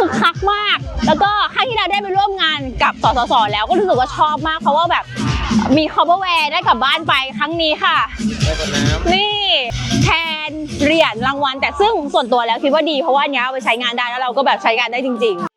คึกคักมาก แล้วก็ครั้งที่เราได้ไปร่วมงานกับสสสแล้วก็รู้สึกว่าชอบมาก เพราะว่าแบบมีคอ v เ r อร์แวร์ได้กลับบ้านไปครั้งนี้ค่ะได้คนน้ำนี่แทนเหรียญรางวัล แต่ซึ่งส่วนตัวแล้วคิดว่าดีเพราะว่าอันเนี้ยเอาไปใช้งานได้แล้วเราก็แบบใช้งานได้จริง ๆ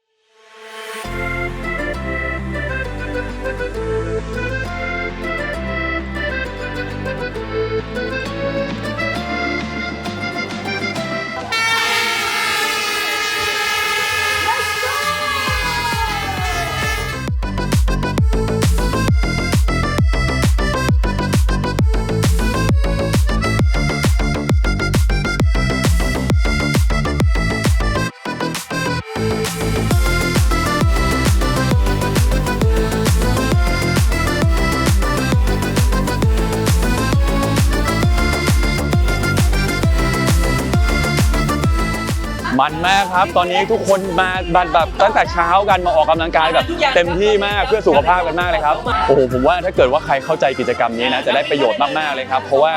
มันมากครับ ตอนนี้ทุกคนมาแบบแบบตั้งแต่เช้ากันมาออกกำลังกายแบบเต็มที่มากเพื่อสุขภาพกันมากเลยครับโอ้โหผมว่าถ้าเกิดว่าใครเข้าใจกิจกรรมนี้นะจะได้ประโยชน์มากๆเลยครับ เพราะว่า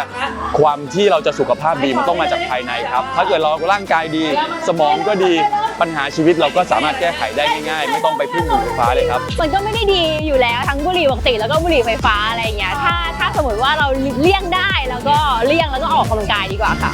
ความที่เราจะสุขภาพดีมันต้องมาจากภายในครับ ถ้าเกิดเราร่างกายดี สมองก็ดีปัญหาชีวิตเราก็สามารถแก้ไขได้ง่ายๆ ไม่ต้องไปพึ่งบุหรี่ไฟฟ้าเลยครับ มันก็ไม่ได้ดีอยู่แล้วทั้งบุหรี่ปกติแล้วก็บุหรี่ไฟฟ้าอะไรอย่างเงี้ยถ้าถ้าสมมติว่าเราเลี่ยงได้แล้วก็เลี่ยงแล้วก็ออกกำลังกายดีกว่าค่ะ